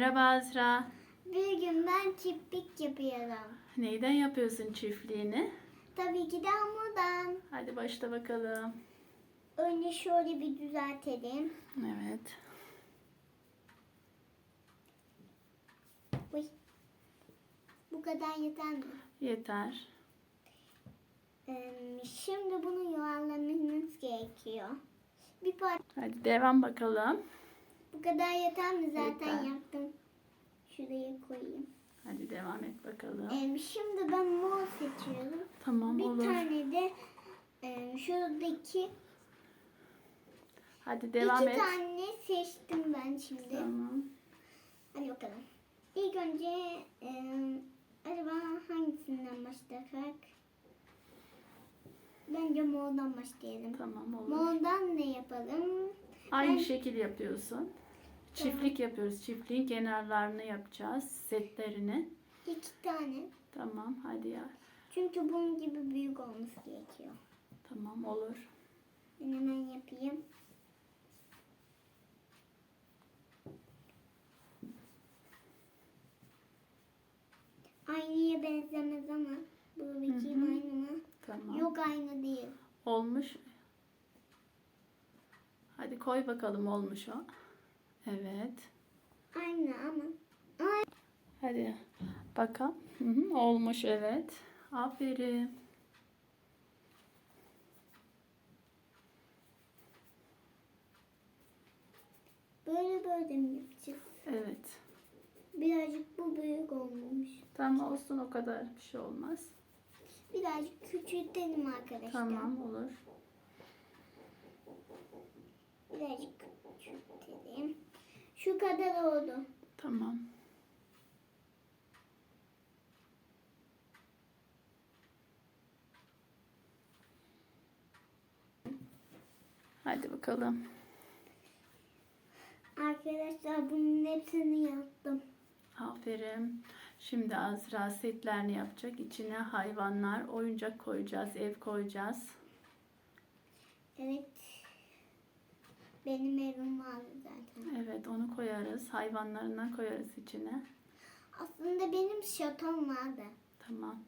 Merhaba Azra. Bir gün ben çiftlik yapıyorum. Neyden yapıyorsun çiftliğini? Tabii ki de hamurdan. Hadi başla bakalım. Önce şöyle bir düzeltelim. Evet. Uy. Bu kadar yeter mi? Yeter. Ee, şimdi bunu yuvarlamamız gerekiyor. Bir par Hadi devam bakalım. Bu kadar yeter mi? Zaten Yeter. yaptım. Şuraya koyayım. Hadi devam et bakalım. Ee, şimdi ben mor seçiyorum. Tamam bir olur. tane de e, şuradaki Hadi devam iki et. tane seçtim ben şimdi. Tamam. Hadi bakalım. İlk önce e, acaba hangisinden başlasak? Bence mordan başlayalım. Tamam olur. Mordan ne yapalım? Aynı Ben- şekil yapıyorsun. Çiftlik yapıyoruz. Çiftliğin kenarlarını yapacağız. Setlerini. İki tane. Tamam hadi ya. Çünkü bunun gibi büyük olması gerekiyor. Tamam olur. Ben hemen yapayım. Aynıya benzemez ama bu bakayım aynı mı? Tamam. Yok aynı değil. Olmuş. Hadi koy bakalım olmuş o. Evet. Aynı ama. Hadi bakalım. Hı hı, olmuş evet. Aferin. Böyle böyle mi yapacağız? Evet. Birazcık bu büyük olmuş. Tamam olsun o kadar bir şey olmaz. Birazcık küçültelim arkadaşlar. Tamam olur. Birazcık. Şu kadar oldu. Tamam. Hadi bakalım. Arkadaşlar bunun hepsini yaptım. Aferin. Şimdi Azra setlerini yapacak. İçine hayvanlar, oyuncak koyacağız, ev koyacağız. Evet. Benim evim vardı zaten. Evet onu koyarız. Hayvanlarından koyarız içine. Aslında benim şatom vardı. Tamam.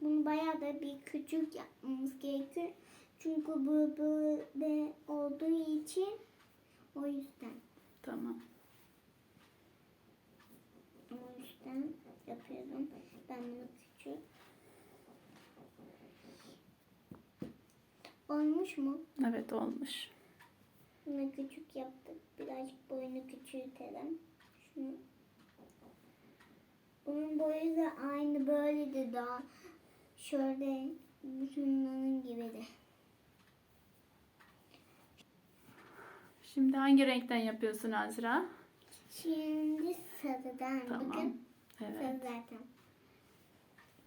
Bunu bayağı da bir küçük yapmamız gerekiyor. Çünkü bu böyle olduğu için o yüzden. Tamam. O yüzden yapıyorum. Ben bunu küçük. Olmuş mu? Evet olmuş. Bunu küçük yaptık. Birazcık boyunu küçültelim. Şunu. Bunun boyu da aynı böyle de daha şöyle bütününün gibi de. Şimdi hangi renkten yapıyorsun Azra? Şimdi sarıdan Tamam. bakın. Sarı Evet. zaten.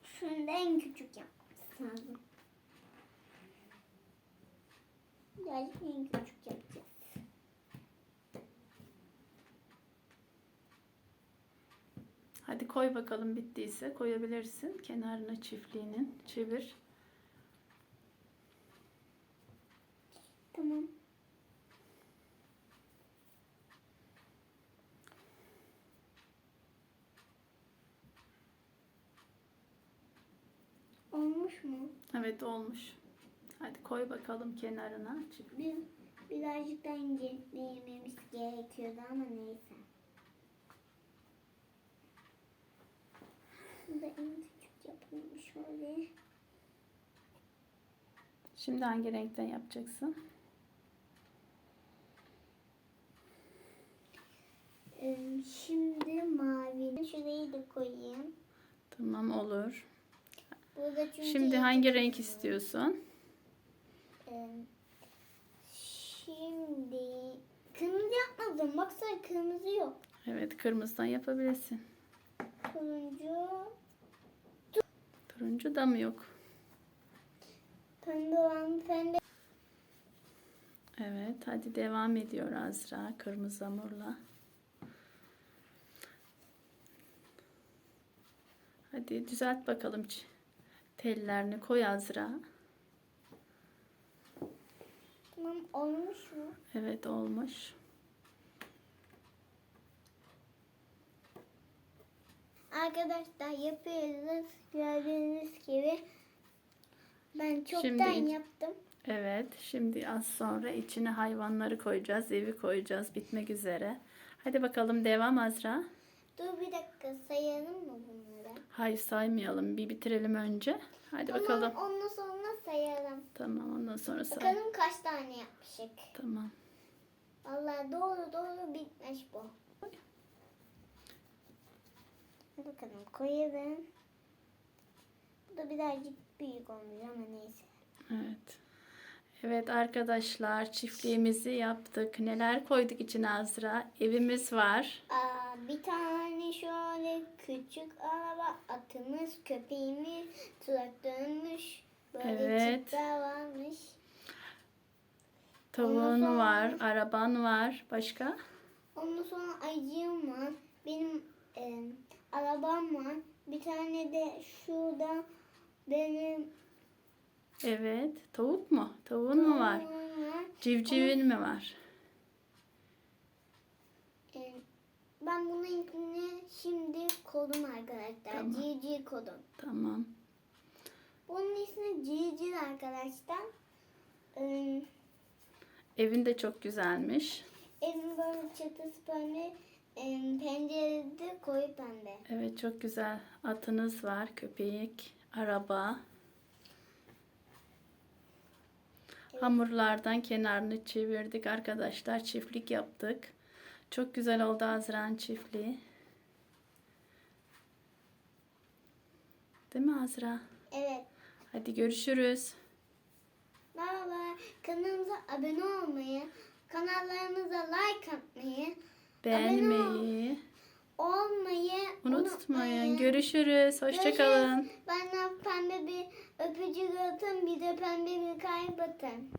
Şunu da en küçük yapmamız lazım. Birazcık en küçük yapacağız. Hadi koy bakalım bittiyse koyabilirsin. Kenarına çiftliğinin çevir. Tamam. Olmuş mu? Evet olmuş. Hadi koy bakalım kenarına. çiftliği. Bir, birazcık daha inceleyememiz gerekiyordu ama neyse. Bunu da en küçük yapalım şöyle. Şimdi hangi renkten yapacaksın? Ee, Şimdi mavi. Şurayı da koyayım. Tamam olur. Şimdi hangi renk istiyorsun? Ee, Şimdi kırmızı yapmadım. Baksana kırmızı yok. Evet kırmızıdan yapabilirsin. Turuncu, Turuncu da mı yok? pembe mı? Pembe. Evet hadi devam ediyor Azra kırmızı hamurla. Hadi düzelt bakalım tellerini koy Azra. Tamam olmuş mu? Evet olmuş. Arkadaşlar yapıyoruz. Gördüğünüz gibi. Ben çoktan Şimdi- yaptım. Evet, şimdi az sonra içine hayvanları koyacağız, evi koyacağız, bitmek üzere. Hadi bakalım devam Azra. Dur bir dakika sayalım mı bunları? Hayır saymayalım, bir bitirelim önce. Hadi Tamam bakalım. ondan sonra sayalım. Tamam, ondan sonra say. Bakalım kaç tane yapmışık. Tamam. Vallahi doğru doğru bitmiş bu. Bakalım koyalım. Bu da birazcık büyük olmuş ama neyse. Evet. Evet arkadaşlar, çiftliğimizi yaptık. Neler koyduk içine Azra? Evimiz var. Aa, bir tane şöyle küçük araba, atımız, köpeğimiz, traktörümüş. Böyle Evet. varmış. Tavuğun Ondan var, araban var. Başka? Ondan sonra ayıcığım var. Benim e, arabam var. Bir tane de şurada benim Evet. Tavuk mu? Tavuğun mu var? var. Civcivin mi var? E, ben bunun ismini şimdi kodum arkadaşlar. Tamam. Cici kodum. Tamam. Bunun ismi Cici arkadaşlar. Evin de çok güzelmiş. evin böyle çatısı pembe. E, penceresi de koyu pembe. Evet çok güzel. Atınız var, köpek, araba. Hamurlardan kenarını çevirdik arkadaşlar. Çiftlik yaptık. Çok güzel oldu Azra'nın çiftliği. Değil mi Azra? Evet. Hadi görüşürüz. Merhaba. Kanalımıza abone olmayı, kanallarımıza like atmayı, Beğenmeyi olmayı unutmayın. Görüşürüz. Hoşçakalın. Bana pembe bir öpücük atın, bir de pembe bir kalp atın.